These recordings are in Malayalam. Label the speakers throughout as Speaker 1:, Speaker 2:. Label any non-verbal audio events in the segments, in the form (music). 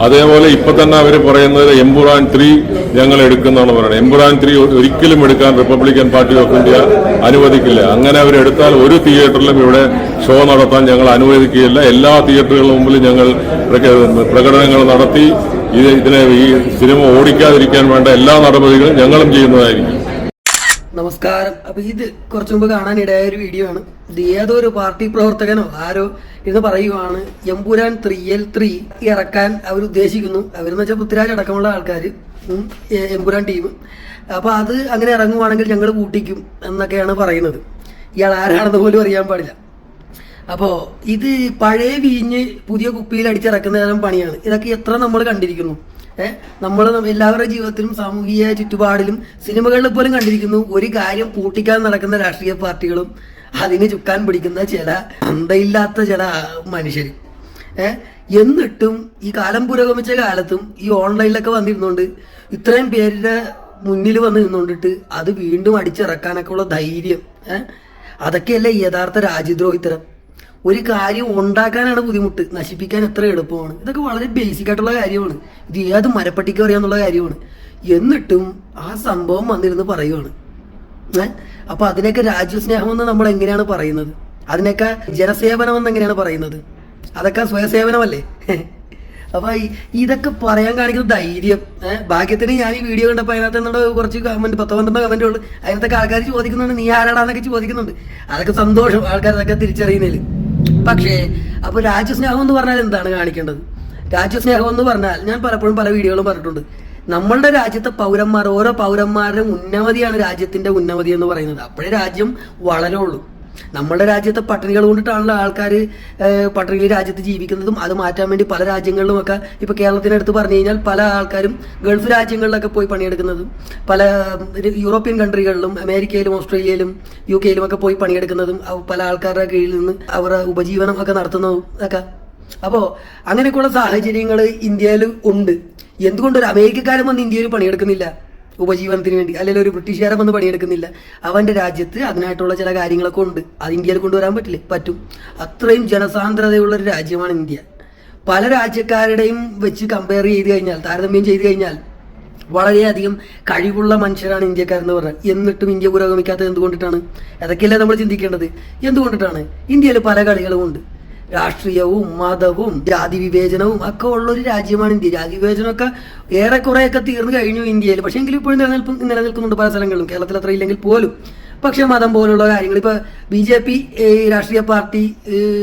Speaker 1: അതേപോലെ ഇപ്പൊ തന്നെ അവർ പറയുന്നത് എംപുറാൻ ത്രീ ഞങ്ങൾ എടുക്കുന്നതാണ് പറയുന്നത് എംപുറാൻ ത്രീ ഒരിക്കലും എടുക്കാൻ റിപ്പബ്ലിക്കൻ പാർട്ടി ഓഫ് ഇന്ത്യ അനുവദിക്കില്ല. അങ്ങനെ അവരെടുത്താൽ ഒരു തിയേറ്ററിലും ഇവിടെ ഷോ നടത്താൻ ഞങ്ങൾ അനുവദിക്കുകയില്ല. എല്ലാ തിയേറ്ററുകളുടെ മുമ്പിൽ ഞങ്ങൾ പ്രക- പ്രകടനങ്ങൾ നടത്തി ഇതിനെ ഈ സിനിമ ഓടിക്കാതിരിക്കാൻ വേണ്ട എല്ലാ നടപടികളും ഞങ്ങളും ചെയ്യുന്നതായിരിക്കും.
Speaker 2: നമസ്കാരം. അപ്പൊ ഇത് കുറച്ചു മുമ്പ് കാണാനിടയായ ഒരു വീഡിയോ ആണ്. ഇത് ഏതോ ഒരു പാർട്ടി പ്രവർത്തകനോ ആരോ എന്ന് പറയുവാണ് എമ്പുരാൻ ത്രീ എൽ ത്രീ ഇറക്കാൻ അവർ ഉദ്ദേശിക്കുന്നു. അവരെന്ന് വെച്ചാൽ പൃഥ്വിരാജ് അടക്കമുള്ള ആൾക്കാർ എമ്പുരാൻ ടീം അപ്പൊ അത് അങ്ങനെ ഇറങ്ങുവാണെങ്കിൽ ഞങ്ങൾ കൂട്ടിക്കും എന്നൊക്കെയാണ് പറയുന്നത്. ഇയാൾ ആരാണെന്ന് പോലും അറിയാൻ പാടില്ല. അപ്പോ ഇത് പഴയ വീഞ്ഞ് പുതിയ കുപ്പിയിൽ അടിച്ചിറക്കുന്ന തരം പണിയാണ്. ഇതൊക്കെ എത്ര നമ്മൾ കണ്ടിരിക്കുന്നു. ഏഹ് നമ്മൾ എല്ലാവരുടെ ജീവിതത്തിലും സാമൂഹിക ചുറ്റുപാടിലും സിനിമകളിൽ പോലും കണ്ടിരിക്കുന്നു. ഒരു കാര്യം പൂട്ടിക്കാൻ നടക്കുന്ന രാഷ്ട്രീയ പാർട്ടികളും അതിന് ചുക്കാൻ പിടിക്കുന്ന ചില അന്തയില്ലാത്ത ചില മനുഷ്യർ ഏഹ് എന്നിട്ടും ഈ കാലം പുരോഗമിച്ച കാലത്തും ഈ ഓൺലൈനിലൊക്കെ വന്നിരുന്നുകൊണ്ട് ഇത്രയും പേരുടെ മുന്നിൽ വന്ന് നിന്നുകൊണ്ടിട്ട് അത് വീണ്ടും അടിച്ചിറക്കാനൊക്കെ ഉള്ള ധൈര്യം. ഏഹ് അതൊക്കെയല്ലേ യഥാർത്ഥ രാജ്യദ്രോഹിത്തരം. ഒരു കാര്യം ഉണ്ടാക്കാനാണ് ബുദ്ധിമുട്ട്. നശിപ്പിക്കാൻ എത്ര എളുപ്പമാണ്. ഇതൊക്കെ വളരെ ബേസിക് ആയിട്ടുള്ള കാര്യമാണ്. ഇത് ഏത് മരപ്പട്ടിക്ക് അറിയാന്നുള്ള കാര്യമാണ്. എന്നിട്ടും ആ സംഭവം വന്നിരുന്ന് പറയുവാണ്. അപ്പൊ അതിനൊക്കെ രാജ്യസ്നേഹം എന്ന് നമ്മൾ എങ്ങനെയാണ് പറയുന്നത്? അതിനൊക്കെ ജനസേവനം എന്ന് എങ്ങനെയാണ് പറയുന്നത്? അതൊക്കെ സ്വയസേവനമല്ലേ? (laughs) അപ്പൊ ഇതൊക്കെ പറയാൻ കാണിക്കുന്ന ധൈര്യം. ഭാഗ്യത്തിന് ഞാൻ ഈ വീഡിയോ കണ്ടപ്പോൾ അതിനകത്ത് എന്നോട് കുറച്ച് കമന്റ് പത്ത് പന്ത്രണ്ട് കമന്റ് ഉള്ളു. അതിനകത്തൊക്കെ ആൾക്കാർ ചോദിക്കുന്നുണ്ട് നീ ആരാടാന്നൊക്കെ ചോദിക്കുന്നുണ്ട്. അതൊക്കെ സന്തോഷം. ആൾക്കാർ അതൊക്കെ തിരിച്ചറിയുന്നതിൽ പക്ഷേ അപ്പൊ രാജ്യസ്നേഹം എന്ന് പറഞ്ഞാൽ എന്താണ് കാണിക്കേണ്ടത്? രാജ്യസ്നേഹം എന്ന് പറഞ്ഞാൽ ഞാൻ പലപ്പോഴും പല വീഡിയോകളും പറഞ്ഞിട്ടുണ്ട്. നമ്മളുടെ രാജ്യത്തെ പൗരന്മാർ ഓരോ പൗരന്മാരുടെ ഉന്നമതിയാണ് രാജ്യത്തിന്റെ ഉന്നമതി എന്ന് പറയുന്നത്. അപ്പോഴേ രാജ്യം വളരുള്ളൂ. നമ്മുടെ രാജ്യത്തെ പട്ടിണികൾ കൊണ്ടിട്ടാണല്ലോ ആൾക്കാർ പട്ടിണിയിൽ രാജ്യത്ത് ജീവിക്കുന്നതും അത് മാറ്റാൻ വേണ്ടി പല രാജ്യങ്ങളിലുമൊക്കെ ഇപ്പൊ കേരളത്തിനടുത്ത് പറഞ്ഞു കഴിഞ്ഞാൽ പല ആൾക്കാരും ഗൾഫ് രാജ്യങ്ങളിലൊക്കെ പോയി പണിയെടുക്കുന്നതും പല യൂറോപ്യൻ കൺട്രികളിലും അമേരിക്കയിലും ഓസ്ട്രേലിയയിലും യു കെയിലും ഒക്കെ പോയി പണിയെടുക്കുന്നതും പല ആൾക്കാരുടെ കീഴിൽ നിന്ന് അവരുടെ ഉപജീവനം ഒക്കെ നടത്തുന്നതും ഒക്കെ. അപ്പോ അങ്ങനെയൊക്കെയുള്ള സാഹചര്യങ്ങൾ ഇന്ത്യയിൽ ഉണ്ട്. എന്തുകൊണ്ട് ഒരു അമേരിക്കക്കാരൻ വന്ന് ഇന്ത്യയിൽ പണിയെടുക്കുന്നില്ല? ഉപജീവനത്തിന് വേണ്ടി അല്ലെങ്കിൽ ഒരു ബ്രിട്ടീഷുകാരൻ വന്ന് പണിയെടുക്കുന്നില്ല. അവന്റെ രാജ്യത്ത് അതിനായിട്ടുള്ള ചില കാര്യങ്ങളൊക്കെ ഉണ്ട്. അത് ഇന്ത്യയിൽ കൊണ്ടുവരാൻ പറ്റില്ലേ? പറ്റും. അത്രയും ജനസാന്ദ്രതയുള്ള ഒരു രാജ്യമാണ് ഇന്ത്യ. പല രാജ്യക്കാരുടെയും വെച്ച് കമ്പയർ ചെയ്ത് കഴിഞ്ഞാൽ താരതമ്യം ചെയ്ത് കഴിഞ്ഞാൽ വളരെയധികം കഴിവുള്ള മനുഷ്യരാണ് ഇന്ത്യക്കാരെന്ന് പറഞ്ഞാൽ. എന്നിട്ടും ഇന്ത്യ പുരോഗമിക്കാത്തത് എന്തുകൊണ്ടിട്ടാണ്? അതൊക്കെയല്ലേ നമ്മൾ ചിന്തിക്കേണ്ടത്? എന്തുകൊണ്ടിട്ടാണ്? ഇന്ത്യയിൽ പല കളികളും ഉണ്ട്. രാഷ്ട്രീയവും മതവും ജാതി വിവേചനവും ഒക്കെ ഉള്ള ഒരു രാജ്യമാണ് ഇന്ത്യ. ജാതി വിവേചനമൊക്കെ ഏറെക്കുറെയൊക്കെ തീർന്നു കഴിഞ്ഞു ഇന്ത്യയിൽ. പക്ഷേ എങ്കിലും ഇപ്പോഴും നിലനിൽപ്പ് നിലനിൽക്കുന്നുണ്ട് പല സ്ഥലങ്ങളിലും. കേരളത്തിൽ അത്ര ഇല്ലെങ്കിൽ പോലും. പക്ഷെ മതം പോലുള്ള കാര്യങ്ങൾ ഇപ്പൊ ബി ജെ പി രാഷ്ട്രീയ പാർട്ടി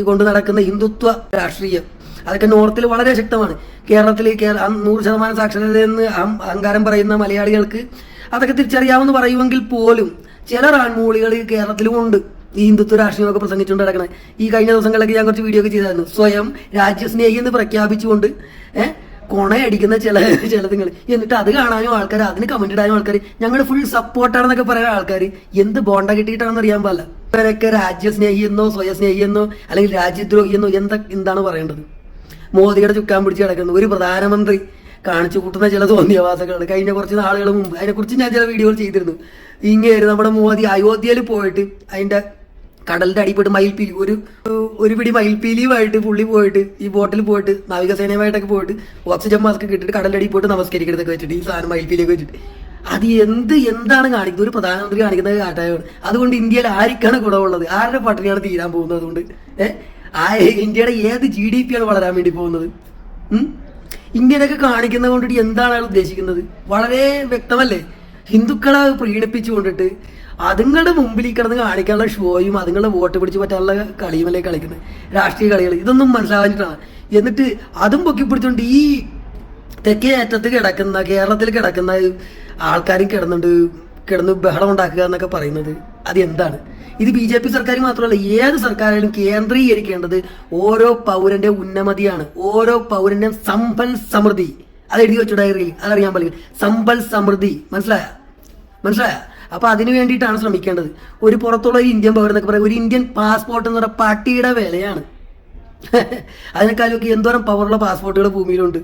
Speaker 2: കൊണ്ട് നടക്കുന്ന ഹിന്ദുത്വ രാഷ്ട്രീയം അതൊക്കെ നോർത്തിൽ വളരെ ശക്തമാണ്. കേരളത്തിൽ നൂറ് ശതമാനം സാക്ഷരത എന്ന് അഹങ്കാരം പറയുന്ന മലയാളികൾക്ക് അതൊക്കെ തിരിച്ചറിയാമെന്ന് പറയുമെങ്കിൽ പോലും ചില റാൺമൂളികൾ കേരളത്തിലും ഉണ്ട്. ഈ ഹിന്ദുത്വ രാഷ്ട്രീയമൊക്കെ പ്രസംഗിച്ചുകൊണ്ട് നടക്കണേ. ഈ കഴിഞ്ഞ ദിവസങ്ങളിലൊക്കെ ഞാൻ കുറച്ച് വീഡിയോ ഒക്കെ ചെയ്തായിരുന്നു. സ്വയം രാജ്യസ്നേഹി എന്ന് പ്രഖ്യാപിച്ചുകൊണ്ട് ഏഹ് കൊണയടിക്കുന്ന ചില ചിലതുങ്ങൾ എന്നിട്ട് അത് കാണാനും ആൾക്കാർ അതിന് കമന്റ് ഇടാനും ആൾക്കാർ ഞങ്ങൾ ഫുൾ സപ്പോർട്ടാണെന്നൊക്കെ പറയുന്ന ആൾക്കാർ എന്ത് ബോണ്ട കിട്ടിയിട്ടാണെന്ന് അറിയാൻ പാടില്ല. ഇവരൊക്കെ രാജ്യസ്നേഹി എന്നോ സ്വയസ്നേഹി എന്നോ അല്ലെങ്കിൽ രാജ്യദ്രോഹി എന്നോ എന്താ എന്താണ് പറയേണ്ടത്? മോദിയുടെ ചുക്കാൻ പിടിച്ച് കിടക്കുന്നു. ഒരു പ്രധാനമന്ത്രി കാണിച്ചു കൂട്ടുന്ന ചില തോന്നിയവാസങ്ങൾ കഴിഞ്ഞ കുറച്ച് നാളുകൾ മുമ്പ് അതിനെക്കുറിച്ച് ഞാൻ ചില വീഡിയോകൾ ചെയ്തിരുന്നു. ഇങ്ങനെ നമ്മുടെ മോദി അയോധ്യയിൽ പോയിട്ട് അതിന്റെ കടലിന്റെ അടിപ്പെട്ട് മയിൽപ്പീലി ഒരു ഒരു പിടി മയിൽപ്പീലിയുമായിട്ട് പുള്ളി പോയിട്ട് ഈ ബോട്ടിൽ പോയിട്ട് നാവികസേനയുമായിട്ടൊക്കെ പോയിട്ട് ഓക്സിജൻ മാസ്ക് കിട്ടിട്ട് കടലിന്റെ അടി പോയിട്ട് നമസ്കരിക്കണതൊക്കെ വെച്ചിട്ട് ഈ സാധനം മയിൽപ്പീലിയൊക്കെ വെച്ചിട്ട്. അത് എന്ത് എന്താണ് കാണിക്കുന്നത്? ഒരു പ്രധാനമന്ത്രി കാണിക്കുന്ന കാട്ടായാണ് അതുകൊണ്ട് ഇന്ത്യയിൽ ആർക്കാണ് ഗുണമുള്ളത്? ആരുടെ പട്ടിണിയാണ് തീരാൻ പോകുന്നത് അതുകൊണ്ട്? ഏഹ് ഇന്ത്യയുടെ ഏത് ജി ഡി പി ആണ് വളരാൻ വേണ്ടി പോകുന്നത്? ഇങ്ങനെയൊക്കെ കാണിക്കുന്നത് കൊണ്ടിട്ട് എന്താണ് ഉദ്ദേശിക്കുന്നത്? വളരെ വ്യക്തമല്ലേ? ഹിന്ദുക്കളെ പ്രീണിപ്പിച്ചു കൊണ്ടിട്ട് അതുങ്ങളുടെ മുമ്പിൽ കിടന്ന് കാണിക്കാനുള്ള ഷോയും അതുങ്ങളുടെ വോട്ട് പിടിച്ച് പറ്റാനുള്ള കളിയുമല്ലേ കളിക്കുന്നത്? രാഷ്ട്രീയ കളികൾ. ഇതൊന്നും മനസ്സിലാവാഞ്ഞിട്ടാണ്. എന്നിട്ട് അതും പൊക്കി പിടിച്ചുകൊണ്ട് ഈ തെക്കേ അറ്റത്ത് കിടക്കുന്ന കേരളത്തിൽ കിടക്കുന്ന ആൾക്കാരും കിടന്നുണ്ട് കിടന്ന് ബഹളം ഉണ്ടാക്കുക എന്നൊക്കെ പറയുന്നത് അത് എന്താണ്? ഇത് ബി ജെ പി സർക്കാർ മാത്രമല്ല ഏത് സർക്കാരായാലും കേന്ദ്രീകരിക്കേണ്ടത് ഓരോ പൗരന്റെ ഉന്നമതിയാണ്. ഓരോ പൗരന്റെ സമ്പൽ സമൃദ്ധി. അത് എഴുതി വെച്ചു ഡയറിയിൽ അതറിയാൻ പാടില്ല. സമ്പൽ സമൃദ്ധി. മനസ്സിലായ? മനസ്സിലായ? അപ്പൊ അതിനു വേണ്ടിയിട്ടാണ് ശ്രമിക്കേണ്ടത്. ഒരു പുറത്തുള്ള ഒരു ഇന്ത്യൻ പൗരൻ എന്നൊക്കെ ഒരു ഇന്ത്യൻ പാസ്പോർട്ട് എന്ന് പറയുന്ന പട്ടിയുടെ വിലയാണ്. (laughs) അതിനേക്കാളൊക്കെ എന്തോരം പവറുള്ള പാസ്പോർട്ടുകൾ ഭൂമിയിലുണ്ട്.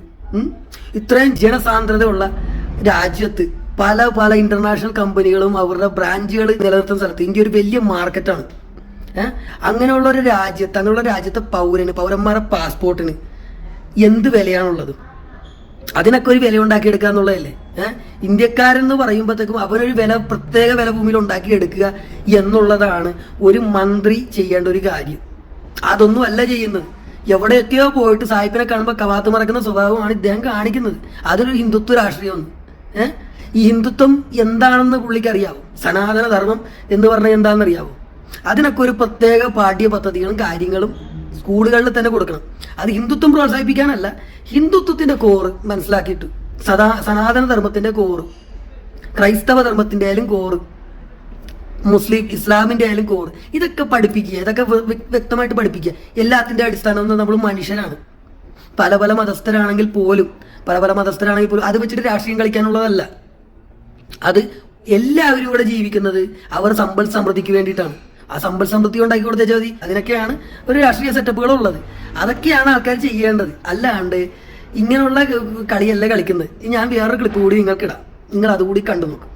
Speaker 2: ഇത്രയും ജനസാന്ദ്രതയുള്ള രാജ്യത്ത് പല പല ഇന്റർനാഷണൽ കമ്പനികളും അവരുടെ ബ്രാഞ്ചുകൾ നിലനിർത്തുന്ന സ്ഥലത്ത് ഇന്ത്യ ഒരു വലിയ മാർക്കറ്റാണ് അങ്ങനെയുള്ള ഒരു രാജ്യത്ത് അങ്ങനെയുള്ള രാജ്യത്തെ പൗരന് പൗരന്മാരുടെ പാസ്പോർട്ടിന് എന്ത് വിലയാണുള്ളത്? അതിനൊക്കെ ഒരു വില ഉണ്ടാക്കിയെടുക്കുക എന്നുള്ളതല്ലേ? ഏഹ് ഇന്ത്യക്കാരെന്ന് പറയുമ്പോഴത്തേക്കും അവരൊരു വില പ്രത്യേക വില ഭൂമിയിൽ ഉണ്ടാക്കിയെടുക്കുക എന്നുള്ളതാണ് ഒരു മന്ത്രി ചെയ്യേണ്ട ഒരു കാര്യം. അതൊന്നും അല്ല ചെയ്യുന്നത്. എവിടെയൊക്കെയോ പോയിട്ട് സാഹിബിനെ കാണുമ്പോൾ കവാത്ത് മറക്കുന്ന സ്വഭാവമാണ് ഇദ്ദേഹം കാണിക്കുന്നത്. അതൊരു ഹിന്ദുത്വ രാഷ്ട്രീയമാണ്. ഏഹ് ഈ ഹിന്ദുത്വം എന്താണെന്ന് പുള്ളിക്ക് അറിയാവോ സനാതന ധർമ്മം എന്ന് പറഞ്ഞാൽ എന്താണെന്ന് അറിയാവോ അതിനൊക്കെ ഒരു പ്രത്യേക പാഠ്യ പദ്ധതികളും കാര്യങ്ങളും സ്കൂളുകളിൽ തന്നെ കൊടുക്കണം. അത് ഹിന്ദുത്വം പ്രോത്സാഹിപ്പിക്കാനല്ല ഹിന്ദുത്വത്തിന്റെ കോറ് മനസ്സിലാക്കിയിട്ട് സദാ സനാതന ധർമ്മത്തിന്റെ കോറ് ക്രൈസ്തവ ധർമ്മത്തിന്റെ ആയാലും കോറ് മുസ്ലിം ഇസ്ലാമിന്റെ ആയാലും കോറ് ഇതൊക്കെ പഠിപ്പിക്കുക ഇതൊക്കെ വ്യ- വ്യ- വ്യക്തമായിട്ട് പഠിപ്പിക്കുക. എല്ലാത്തിന്റെ അടിസ്ഥാനം നമ്മൾ മനുഷ്യരാണ് പല പല മതസ്ഥരാണെങ്കിൽ പോലും പല പല മതസ്ഥരാണെങ്കിൽ പോലും അത് വെച്ചിട്ട് രാഷ്ട്രീയം കളിക്കാനുള്ളതല്ല. അത് എല്ലാവരും ഇവിടെ ജീവിക്കുന്നത് അവർ സമ്പൽ സമൃദ്ധിക്ക് വേണ്ടിയിട്ടാണ്. ആ സമ്പൽ സമൃദ്ധി ഉണ്ടാക്കി കൊടുത്തേച്ചാൽ മതി അതിനൊക്കെയാണ് ഒരു രാഷ്ട്രീയ സെറ്റപ്പുകൾ ഉള്ളത്. അതൊക്കെയാണ് ആൾക്കാർ ചെയ്യേണ്ടത്. അല്ലാണ്ട് ഇങ്ങനെയുള്ള കളിയല്ല കളിക്കുന്നത്. ഞാൻ വേറൊരു ക്ലിപ്പ് കൂടി നിങ്ങൾക്ക് ഇടാം നിങ്ങൾ അതുകൂടി കണ്ടു നോക്കും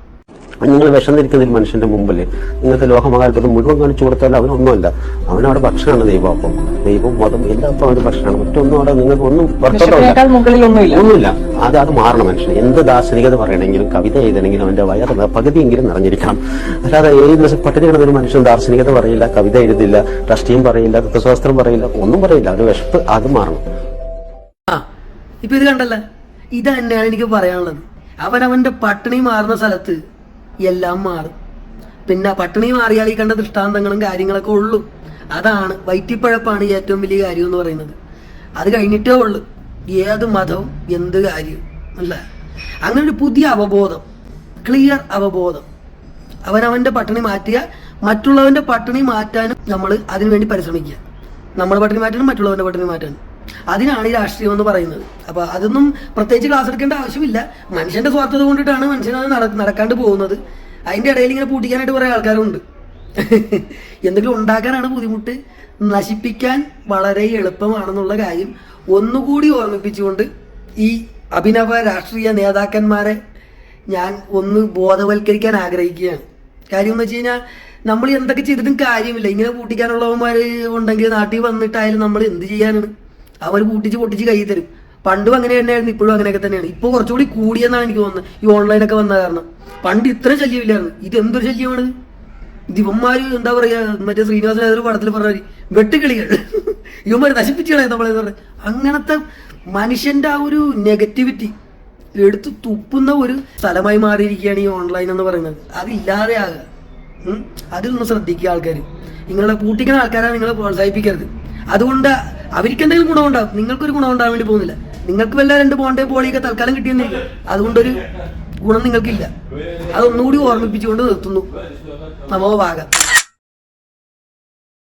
Speaker 3: നിങ്ങൾ ഈ മനുഷ്യന്റെ മുമ്പിൽ ഇന്നത്തെ ലോകമഹാത്ഭുതം മുഴുവൻ കാണിച്ചു കൊടുത്താൽ അവനൊന്നുമല്ല. അവനവിടെ ഭക്ഷണമാണ് ദൈവം അപ്പം ദൈവം മതം എല്ലാത്തും അവന് ഭക്ഷണമാണ്. മറ്റൊന്നും അവിടെ നിങ്ങൾക്ക് ഒന്നും
Speaker 4: ഒന്നുമില്ല.
Speaker 3: ഒന്നുമില്ല. അത് അത് മാറണം മനുഷ്യൻ എന്ത് ദാർശനികത പറയണമെങ്കിലും കവിത എഴുതണമെങ്കിലും അവന്റെ വയറ് പകുതിയെങ്കിലും നിറഞ്ഞിരിക്കണം. അല്ലാതെ ഏഴ് ദിവസം പട്ടിണി കിടന്നൊരു മനുഷ്യൻ ദാർശനികത പറയില്ല കവിത എഴുതില്ല രാഷ്ട്രീയം പറയില്ല തത്വശാസ്ത്രം പറയില്ല ഒന്നും പറയില്ല. അവന് വിശപ്പ് അത് മാറണം.
Speaker 2: ആ ഇപ്പൊ ഇത് കണ്ടല്ല? ഇത് തന്നെയാണ് എനിക്ക് പറയാനുള്ളത്. അവന്റെ പട്ടിണി മാറുന്ന സ്ഥലത്ത് എല്ലാം മാറും. പിന്നെ പട്ടിണി മാറിയാൽ ഈ കണ്ട ദൃഷ്ടാന്തങ്ങളും കാര്യങ്ങളൊക്കെ ഉള്ളൂ. അതാണ് വൈറ്റിപ്പഴപ്പാണ് ഈ ഏറ്റവും വലിയ കാര്യം എന്ന് പറയുന്നത്. അത് കഴിഞ്ഞിട്ടേ ഉള്ളൂ. ഏത് മതവും എന്ത് കാര്യവും അല്ല? അങ്ങനെ ഒരു പുതിയ അവബോധം ക്ലിയർ അവബോധം. അവനവന്റെ പട്ടിണി മാറ്റിയാൽ മറ്റുള്ളവന്റെ പട്ടിണി മാറ്റാനും നമ്മൾ അതിനുവേണ്ടി പരിശ്രമിക്കുക. നമ്മുടെ പട്ടിണി മാറ്റാനും മറ്റുള്ളവന്റെ പട്ടിണി മാറ്റാനും. അതിനാണ് ഈ രാഷ്ട്രീയം എന്ന് പറയുന്നത്. അപ്പൊ അതൊന്നും പ്രത്യേകിച്ച് ക്ലാസ് എടുക്കേണ്ട ആവശ്യമില്ല. മനുഷ്യന്റെ സ്വാർത്ഥത കൊണ്ടിട്ടാണ് മനുഷ്യനത് നട- നടക്കാണ്ട് പോകുന്നത്. അതിന്റെ ഇടയിൽ ഇങ്ങനെ പൂട്ടിക്കാനായിട്ട് കുറെ ആൾക്കാരുണ്ട്. (laughs) എന്തെങ്കിലും ഉണ്ടാക്കാനാണ് ബുദ്ധിമുട്ട്. നശിപ്പിക്കാൻ വളരെ എളുപ്പമാണെന്നുള്ള കാര്യം ഒന്നുകൂടി ഓർമ്മിപ്പിച്ചുകൊണ്ട് ഈ അഭിനവ രാഷ്ട്രീയ നേതാക്കന്മാരെ ഞാൻ ഒന്ന് ബോധവൽക്കരിക്കാൻ ആഗ്രഹിക്കുകയാണ്. കാര്യം എന്ന് വെച്ച് കഴിഞ്ഞാൽ നമ്മൾ എന്തൊക്കെ ചെയ്തിട്ടും കാര്യമില്ല. ഇങ്ങനെ കൂട്ടിക്കാനുള്ളവന്മാർ ഉണ്ടെങ്കിൽ നാട്ടിൽ വന്നിട്ടായാലും നമ്മൾ എന്ത് ചെയ്യാനാണ്? അവർ പൂട്ടിച്ച് പൊട്ടിച്ച് കൈ തരും. പണ്ടും അങ്ങനെ തന്നെയായിരുന്നു ഇപ്പോഴും അങ്ങനെയൊക്കെ തന്നെയാണ്. ഇപ്പോൾ കുറച്ചുകൂടി കൂടിയെന്നാണ് എനിക്ക് തോന്നുന്നത്. ഈ ഓൺലൈനൊക്കെ വന്ന കാരണം. പണ്ട് ഇത്ര ശല്യമില്ലായിരുന്നു. ഇത് എന്തൊരു ശല്യമാണ്? ദിവന്മാര് എന്താ പറയാ മറ്റേ ശ്രീനിവാസൻ ഏതൊരു പടത്തിൽ പറഞ്ഞ വെട്ടുകിളികൾ (laughs) ഇവന്മാര് നശിപ്പിച്ചുകളെ നമ്മളെ പറഞ്ഞത്. അങ്ങനത്തെ മനുഷ്യന്റെ ആ ഒരു നെഗറ്റിവിറ്റി എടുത്ത് തുപ്പുന്ന ഒരു സ്ഥലമായി മാറിയിരിക്കുകയാണ് ഈ ഓൺലൈൻ എന്ന് പറയുന്നത്. അതില്ലാതെ ആകുക. അതിലൊന്ന് ശ്രദ്ധിക്കുക ആൾക്കാർ നിങ്ങളെ പൂട്ടിക്കുന്ന ആൾക്കാരെ നിങ്ങൾ പ്രോത്സാഹിപ്പിക്കരുത്. അതുകൊണ്ട് അവർക്ക് എന്തെങ്കിലും ഗുണമുണ്ടാവും നിങ്ങൾക്കൊരു ഗുണം ഉണ്ടാവാൻ വേണ്ടി പോകുന്നില്ല. നിങ്ങൾക്ക് വല്ല രണ്ട് ബോണ്ടേ പോളിയൊക്കെ തൽക്കാലം കിട്ടിയെന്നില്ല അതുകൊണ്ടൊരു ഗുണം നിങ്ങൾക്കില്ല. അതൊന്നുകൂടി ഓർമ്മിപ്പിച്ചുകൊണ്ട് നിർത്തുന്നു. നമോ ഭാഗം